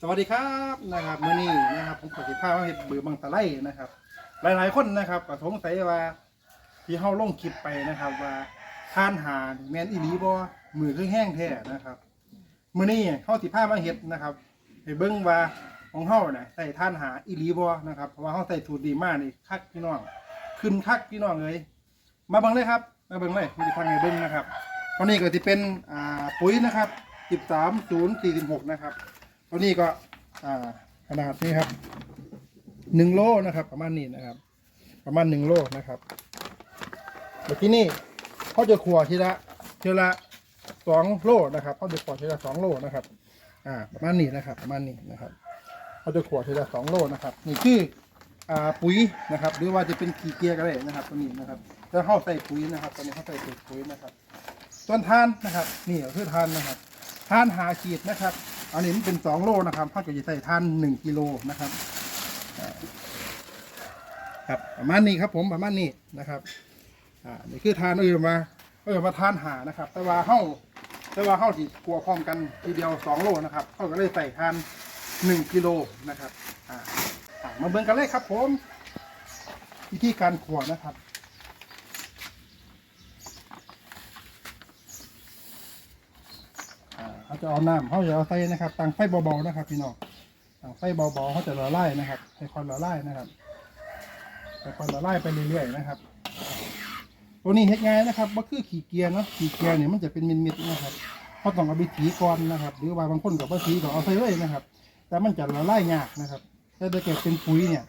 สวัสดีครับนะครับมื้อนี้นะครับผมขอสิพามาเฮ็ดเบือบังตะไลนะครับ หลายๆคนนะครับก็สงสัยว่าที่เฮาลงคลิปไปนะครับ ว่าทานหาแม่นอีหลีบ่มือคือแห้งแท้นะครับมื้อนี้เฮาสิพามาเฮ็ดนะครับให้เบิ่งว่าของเฮาน่ะใส่ทานหาอีหลีบ่นะครับเพราะว่าเฮาใส่สูตรดีมากนี่คักพี่น้องขึ้นคักพี่น้องเอ้ยมาเบิ่งเลยครับ มาเบิ่งเลยมีทางให้เบิ่งนะครับตอนนี้ก็สิเป็นอ่าปุ๋ยนะครับ13046นะครับ ตัวนี้ก็อ่าขนาดนี้ครับหนึ่งโลนะครับ ประมาณนี้นะครับ ประมาณหนึ่งโลนะครับเดี๋ยวที่นี่เขาจะขัวทีละทีละสองโลนะครับเขาจะขัวทีละสองโลนะครับ อ่า ประมาณนี้นะครับ ประมาณนี้นะครับเขาจะขัวทีละสองโลนะครับ นี่คืออ่าปุ๋ยนะครับ หรือว่าจะเป็นขี้เกียร์ก็ได้นะครับ ตัวนี้นะครับแล้วเข้าใส่ปุ๋ยนะครับ ตอนนี้เข้าใส่ปุ๋ยนะครับต้นทานนะครับ นี่คือทานนะครับทานหาขีดนะครับ อันนี้มันเป็นสองโลนะครับเขาก็จะใส่ท่านหนึ่งกิโลนะครับครับประมาณนี้ครับผมประมาณนี้นะครับอ่านี่คือทานเออมาเออมาทานหานะครับ แต่ว่าเข้าแต่ว่าเข้าที่กลัวพร้อมกันทีเดียวสองโลนะครับเขาก็เลยใส่ทานหนึ่งกิโลนะครับอ่าอ่ามาเบิ่งกันเลยครับผมวิธีการขัวนะครับ อ่า เขาจะเอาน้ำเขาจะเอาใส่นะครับตั้งไฟเบาๆนะครับ พี่น้องตั้งไฟเบาๆเขาจะละลายนะครับค่อยๆละลายนะครับค่อยๆละลายไปเรื่อยๆนะครับ ตัวนี้เฮ็ดง่ายนะครับว่าคือขี่เกียร์เนาะขี่เกียร์เนี่ยมันจะเป็นมิดๆนะครับเขาต้องเอาไปถีก่อนนะครับ หรือว่าบางคนกับว่าถีก็เอาใส่เลยนะครับ แต่มันจะละลายยากนะครับถ้าเกิดเป็นปุ๋ยเนี่ย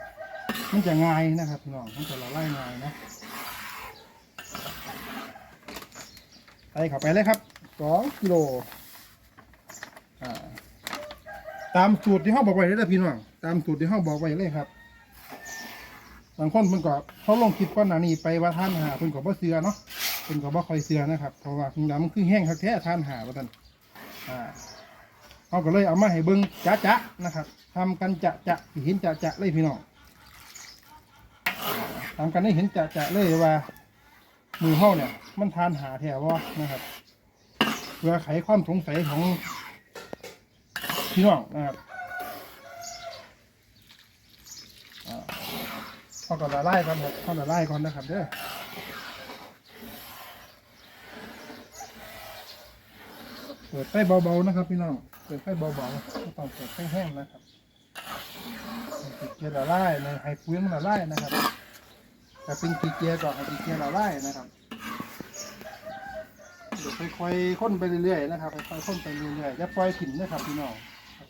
มันจะง่ายนะครับพี่น้องมันจะละลายง่ายนะใส่เข้าไปเลยครับสองกิโล อ่าตามสูตรที่เขาบอกไว้เลยนะพี่น้องตามสูตรที่เขาบอกไว้เลยครับบางคนเพิ่นก็เขาลงคลิปก้อนหนานี้ไปว่าท่านหาเพิ่นก็บ่เสือเนาะเพิ่นก็บ่คอยเสือนะครับเพราะว่าถึงแล้วมันคือแห้งคักแท้ท่านหาว่าท่านอ่าเขาก็เลยเอามาให้เบิ่งจะจะนะครับทำกันจะจะห้เห็นจะจะเลยพี่น้องทำกันให้เห็นจะจะเลยว่ามือเฮาเนี่ย มันทานหาแท้บ่นะครับเพื่อไขความสงสัยของ พี่น้องนะครับอ่าเขาก่อนละลายก่อนครับเข้าละลายก่อนนะครับเด้อเปิดไฟเบาๆนะครับพี่น้อง เปิดไฟเบาๆไม่ต้องเปิดไฟแห้งนะครับให้ขี้เกียร์ละลายในไฮฟุ้งละลายนะครับแต่เป็นขี้เกียร์ก่อนให้กีเกียร์ละลายนะครับเดี๋ยวค่อยๆค้นไปเรื่อยๆนะครับค่อยๆค้นไปเรื่อยๆอย่าปล่อยถิ่นนะครับพี่น้อง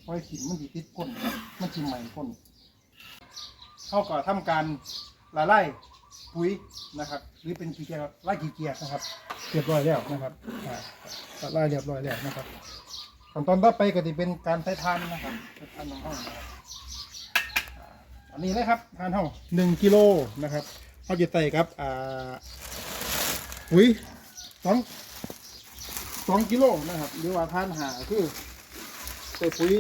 ปล่อยถิ่นมันสิติดก้นมันสิใหม่ก้นเขาก็ทำการละลายปุ๋ยนะครับ หรือเป็นขี้เกียจไล่ขี้เกียจนะครับเรียบร้อยแล้วนะครับอ่าละลายเรียบร้อยแล้วนะครับขั้นตอนต่อไปก็จะเป็นการใส่ทานนะครับใส่ทานของห้องนะครับอ่าอันนี้เลยครับทานห้องหนึ่งกิโลนะครับเขาจะใส่ครับอ่าปุ๋ยสองสองกิโลนะครับ หรือว่าทานหาคือ ใส่ปุ๋ย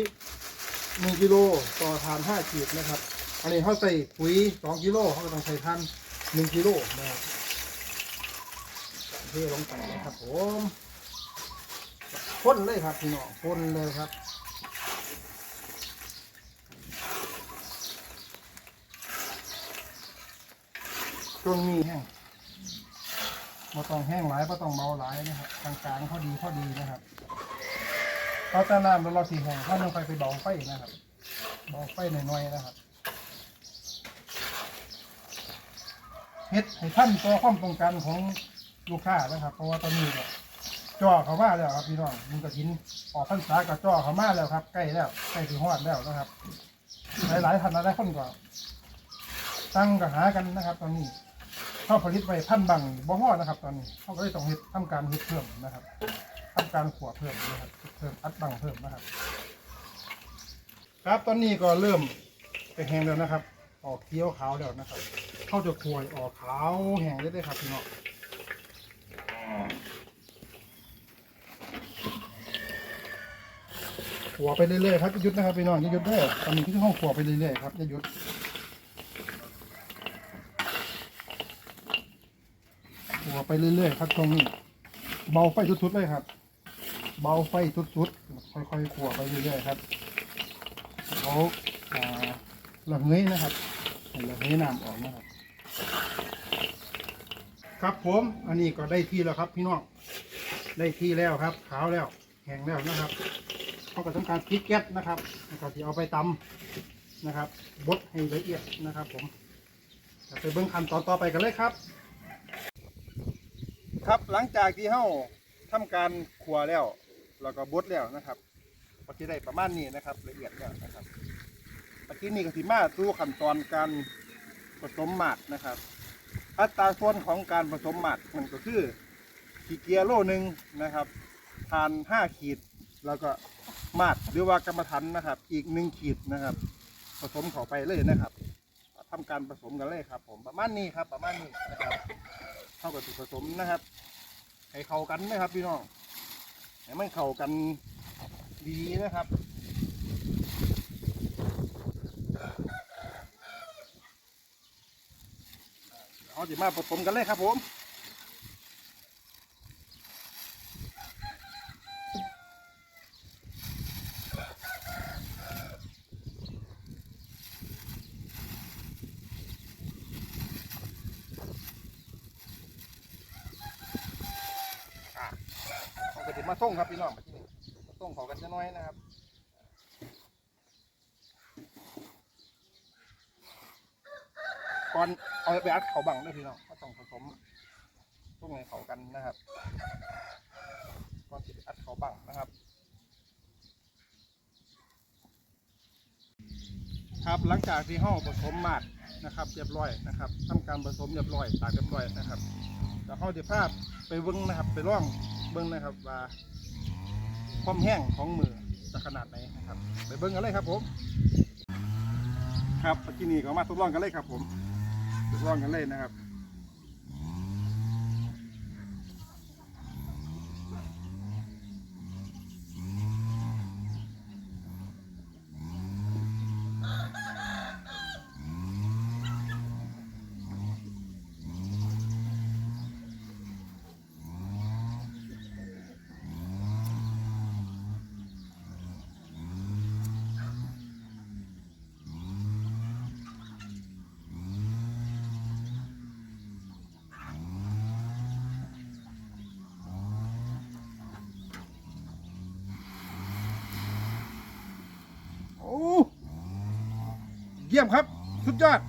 หนึ่งกิโลต่อทานห้าขีดนะครับ อันนี้เขาใส่ปุ๋ยสองกิโลเขาก็ต้องใส่ทานหนึ่งกิโลนะครับเทลงไปนะครับผมพ่นเลยครับพี่น้องพ่นเลยครับช่วงนี้แห้งบ่ต้องแห้งหลายบ่ต้องเบาหลายนะครับกลางๆพอดีพอดีนะครับ เพราะแต่น้ำเราสีแห้งถ้าลงไปไปเบาไฟนะครับเบาไฟหน่อยๆนะครับเฮ็ดให้ท่านต่อความต้องการของลูกค้านะครับ เพราะว่าตอนนี้ก็จ่อเขามาแล้วครับพี่น้องมันก็ทิ้นออกพรรษากับจ่อเขามาแล้วครับ ใกล้แล้วใกล้ถึงฮอดแล้วนะครับ หลายๆท่านหลายคนก็ตั้งกับหากันนะครับ ตอนนี้เข้าผลิตไว้พันบังบ่พอนะครับ ตอนนี้เขาก็เลยต้องเฮ็ดทำการเฮ็ดเพิ่มนะครับ ทำการขวเพิ่มนะครับเพิ่มอัดบังเพิ่มนะครับ ครับตอนนี้ก็เริ่มแห้งแล้วนะครับ ออกเขียวขาวแล้วนะครับ เข้าจะขวยออกขาวแห้งได้เลยครับพี่น้องขัวไปเรื่อยๆครับจะหยุดนะครับพี่น้องจะหยุดได้อตอนนี้ที่ห้องขัวไปเรื่อยๆครับจะหยุดขัวไปเรื่อยๆครับตรงนี้เบาไฟสุดๆเลยครับ เบาไฟสุดๆ ค่อยๆขัวไปเรื่อยๆครับเขาระเหยนะครับระเหยน้ำออกนะครับ ครับผมอันนี้ก็ได้ที่แล้วครับพี่น้องได้ที่แล้วครับ ขาวแล้วแห้งแล้วนะครับเขาก็ทำการพลิกแก๊สนะครับแล้วก็ที่เอาไปตำนะครับบดให้ละเอียดนะครับ ผมจะไปเบิ้งขั้นตอนต่อไปกันเลยครับ ครับหลังจากที่เฮาทำการขัวแล้ว แล้วก็บดแล้วนะครับก็จะได้ประมาณนี้นะครับ ละเอียดแล้วนะครับปัจจุนี้ก็สิมาสู่ขั้นตอนการผสมหมักนะครับ อัตราส่วนของการผสมหมักมันก็คือขีเกียร์โลหนึ่งนะครับทานห้าขีด แล้วก็หมักหรือว่ากรรมฐานนะครับ อีกหนึ่งขีดนะครับ ผสมเข้าไปเลยนะครับทำการผสมกันเลยครับ ผมประมาณนี้ครับ ประมาณนี้นะครับเท่ากับที่ผสมนะครับ ให้เข้ากันนะครับพี่น้อง ให้มันเข้ากันดีนะครับเอาจะมาผสมกันเลยครับผมอะเอากระดิ่ มาส่งครับพี่น้องมาที่นี่มาส่งเขากันจะน้อยนะครับก่อนเอาไปอัดเขาบังด้วยพี่น้องก็ต้องผสมต้องให้เขากันนะครับก่อนที่จะอัดเขาบังนะครับ ครับหลังจากที่ห้าผสมมาดนะครับเรียบร้อยนะครับทำการผสมเรียบร้อยตากเรียบร้อยนะครับแล้วเขาจะภาพไปเบิ้งนะครับ ไปร่อง เบิ้งนะครับว่าความแห้งของมือจะขนาดไหนนะครับไปเบิ้งกันเลยครับผม ครับที่นี่ก็มาทดลองกันเลยครับผมทดลองกันเลยนะครับ โอ้เยี่ยมครับ สุดยอด